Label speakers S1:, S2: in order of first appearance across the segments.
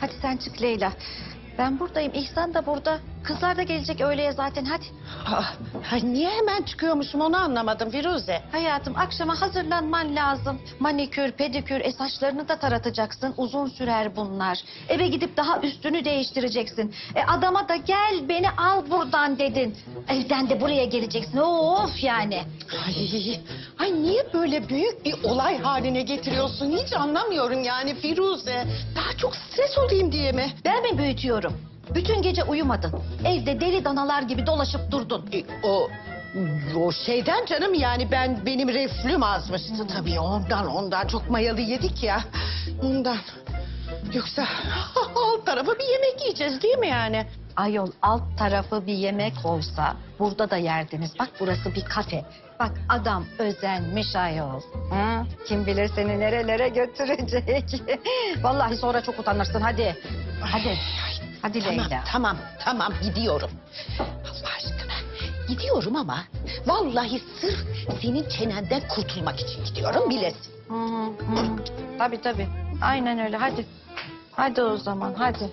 S1: Hadi sen çık Leyla. Ben buradayım. İhsan da burada. Kızlar da gelecek öğleye zaten. Hadi.
S2: Ah, ay niye hemen çıkıyormuşum onu anlamadım Firuze.
S1: Hayatım akşama hazırlanman lazım. Manikür, pedikür, e saçlarını da taratacaksın. Uzun sürer bunlar. Eve gidip daha üstünü değiştireceksin. E adama da gel beni al buradan dedin. Evden de buraya geleceksin. Of yani.
S2: Ay, ay niye böyle büyük bir olay haline getiriyorsun hiç anlamıyorum yani Firuze. Daha çok stres olayım diye mi?
S1: Ben mi büyütüyorum? Bütün gece uyumadın. Evde deli danalar gibi dolaşıp durdun.
S2: E, o o şeyden canım yani ben benim reflüm azmıştı tabii ondan ondan çok mayalı yedik ya ondan. Yoksa alt tarafa bir yemek yiyeceğiz değil mi yani?
S1: Ayol alt tarafı bir yemek olsa burada da yerdiniz. Bak burası bir kafe. Bak adam özenmiş ayol. Hı? Kim bilir seni nerelere götürecek. Vallahi sonra çok utanırsın hadi. Hadi. Hadi
S2: Tamam
S1: Leyla.
S2: tamam tamam gidiyorum. Allah aşkına gidiyorum ama vallahi sırf senin çenenden kurtulmak için gidiyorum bilesin.
S1: Hı hı. Tabii tabii. Aynen öyle hadi. Hadi o zaman hadi.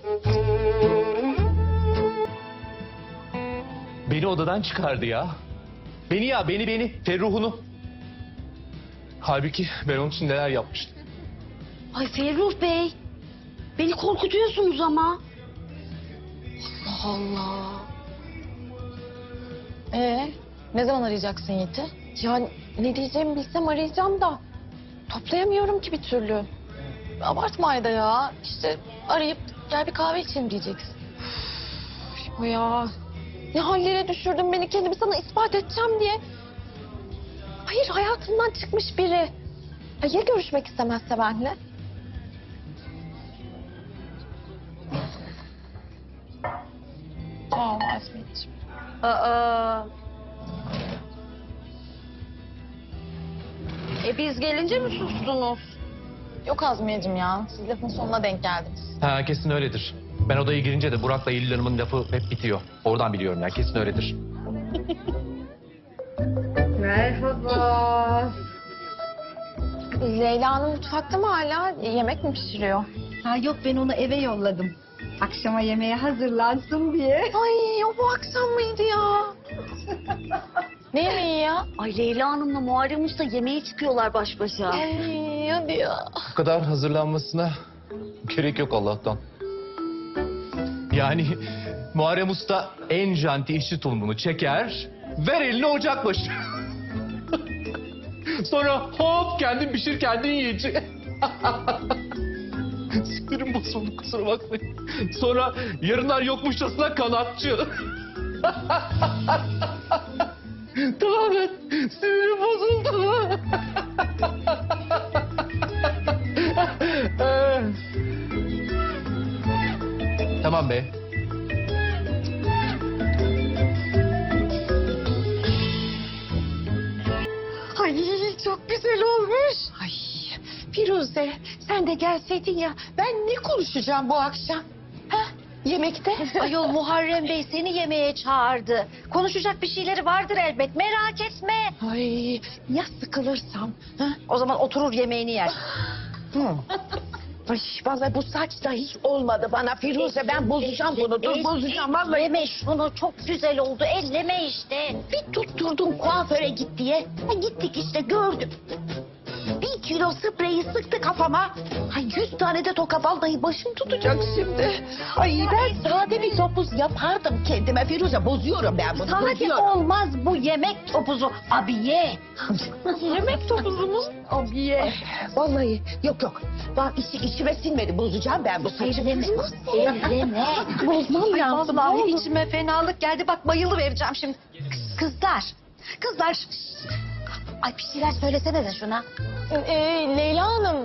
S3: Beni odadan çıkardı ya. Beni ya, beni beni, Ferruh'unu. Halbuki ben onun için neler yapmıştım.
S4: Ay Ferruh Bey. Beni korkutuyorsunuz ama. Allah.
S5: Ee, ne zaman arayacaksın Yiğit'i? Ya ne diyeceğimi bilsem arayacağım da toplayamıyorum ki bir türlü. Abartma Ayda ya. İşte arayıp gel bir kahve içelim diyeceksin. Üf, ya. Ne hallere düşürdün beni kendimi sana ispat edeceğim diye. Hayır hayatımdan çıkmış biri. Ya, ya görüşmek istemezse benimle? Azmi'ciğim.
S1: Aa.
S4: E biz gelince mi sustunuz?
S5: Yok Azmiye'cim ya. Siz lafın sonuna denk geldiniz.
S3: Ha kesin öyledir. Ben odaya girince de Burak'la Eylül Hanım'ın lafı hep bitiyor. Oradan biliyorum ya kesin öyledir.
S1: Merhaba.
S5: Leyla Hanım mutfakta mı hala? Yemek mi pişiriyor?
S1: Ha yok ben onu eve yolladım. Akşama yemeğe hazırlansın diye.
S5: Ay o bu akşam mıydı ya? ne yemeği ya?
S4: Ay Leyla Hanım'la Muharrem Usta yemeğe çıkıyorlar baş başa.
S5: Ay hadi ya.
S3: Bu kadar hazırlanmasına gerek yok Allah'tan. Yani Muharrem Usta en janti işçi tulumunu çeker, ver eline ocak başı. Sonra hop kendin pişir kendin yiyecek. Sinirim bozuldu kusura bakmayın. Sonra yarınlar yokmuşçasına kanatçı. Tamamen sinirim bozuldu. tamam be.
S2: Firuze sen de gelseydin ya ben ne konuşacağım bu akşam? Ha? Yemekte?
S1: Ayol Muharrem Bey seni yemeğe çağırdı. Konuşacak bir şeyleri vardır elbet merak etme.
S2: Ay ya sıkılırsam? Ha?
S1: O zaman oturur yemeğini yer.
S2: Hı. Ay vallahi bu saç da hiç olmadı bana Firuze ben bozacağım bunu dur bozacağım vallahi.
S1: Elleme şunu çok güzel oldu elleme işte.
S2: Bir tutturdum kuaföre git diye. Ha, gittik işte gördüm. Kilo spreyi sıktı kafama. Ay yüz tane de toka vallahi başım tutacak şimdi. Ay ben sade bir topuz yapardım kendime Firuze bozuyorum ben bunu
S1: Sade
S2: bozuyorum.
S1: olmaz bu yemek topuzu abiye.
S2: Yemek topuzumuz. Abiye. Vallahi yok yok. Bak içi, içime sinmedi. Bozacağım ben bu saçı.
S1: Elleme. Elleme.
S2: Bozmam lazım.
S1: vallahi içime fenalık geldi. Bak bayılı vereceğim şimdi. Kız- Kızlar. Kızlar. Ay bir şeyler söylesene de şuna.
S5: Ee, Leyla Hanım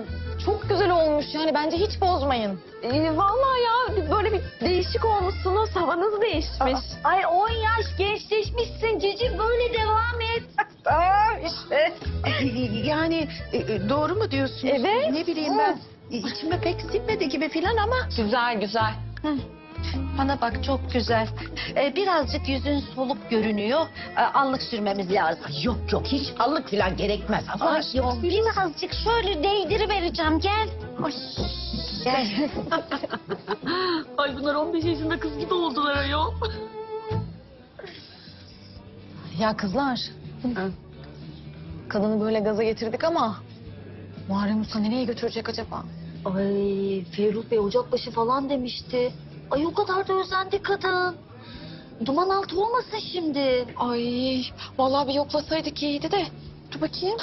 S5: çok güzel olmuş yani bence hiç bozmayın. Ee, vallahi ya böyle bir değişik olmuşsunuz havanız değişmiş.
S4: Ay 10 yaş gençleşmişsin Cici böyle devam et.
S1: Aa işte.
S2: Yani e, e, doğru mu diyorsun?
S5: Evet.
S2: Ne bileyim ben. e, içime pek sinmedi gibi filan ama.
S5: Güzel güzel.
S1: Bana bak çok güzel. Ee, birazcık yüzün soluk görünüyor. Ee, allık sürmemiz lazım.
S2: Ay, yok yok hiç allık filan gerekmez. Allah
S1: Ay yok birazcık şöyle değdiri vereceğim gel.
S2: Ay.
S1: Gel.
S5: Ay bunlar 15 yaşında kız gibi oldular ayol. Ya kızlar. Kadını böyle gaza getirdik ama Muharrem Usta nereye götürecek acaba?
S4: Ay Ferruh Bey ocakbaşı falan demişti. Ay o kadar da özendi kadın. Duman altı olmasın şimdi.
S5: Ay vallahi bir yoklasaydık iyiydi de. Dur bakayım.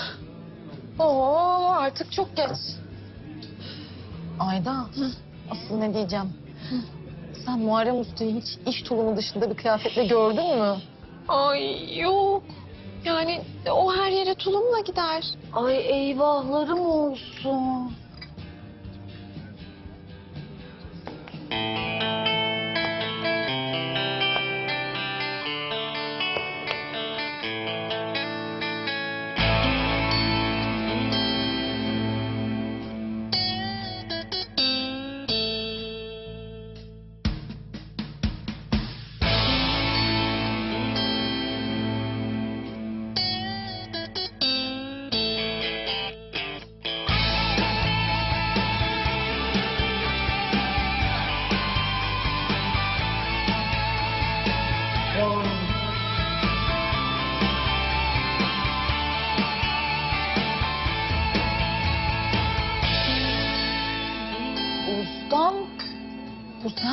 S5: Oo artık çok geç. Ayda asıl ne diyeceğim? Sen Muharrem Usta'yı hiç iş tulumu dışında bir kıyafetle gördün mü? Ay yok. Yani o her yere tulumla gider.
S4: Ay eyvahlarım olsun.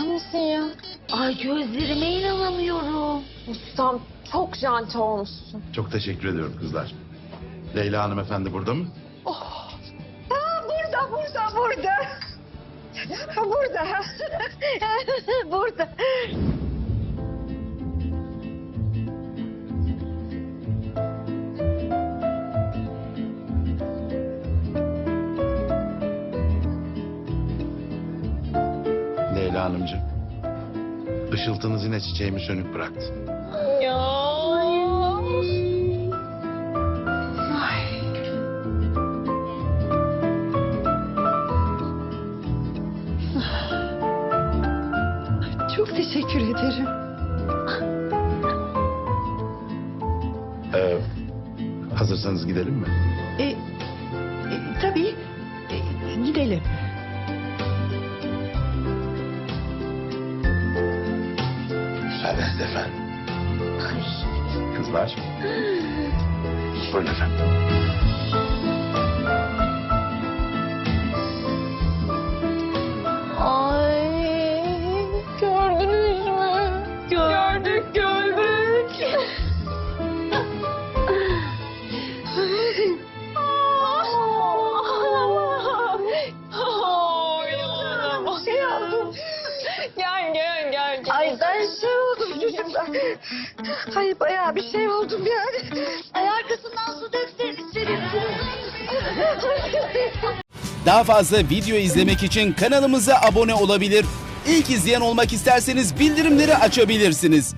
S5: Sen misin ya?
S4: Ay gözlerime inanamıyorum.
S5: Ustam çok janti olmuşsun.
S6: Çok teşekkür ediyorum kızlar. Leyla hanımefendi burada mı?
S1: Burada, burada, burada. Burada. burada.
S6: Işıltınız yine çiçeğimi sönük bıraktı.
S5: Ya.
S1: Çok teşekkür ederim.
S6: Ee, hazırsanız gidelim mi? Kızlar. Buyurun
S1: Ay bayağı bir şey oldum yani.
S4: Ay arkasından su dökseniz şerefsiz.
S7: Daha fazla video izlemek için kanalımıza abone olabilir. İlk izleyen olmak isterseniz bildirimleri açabilirsiniz.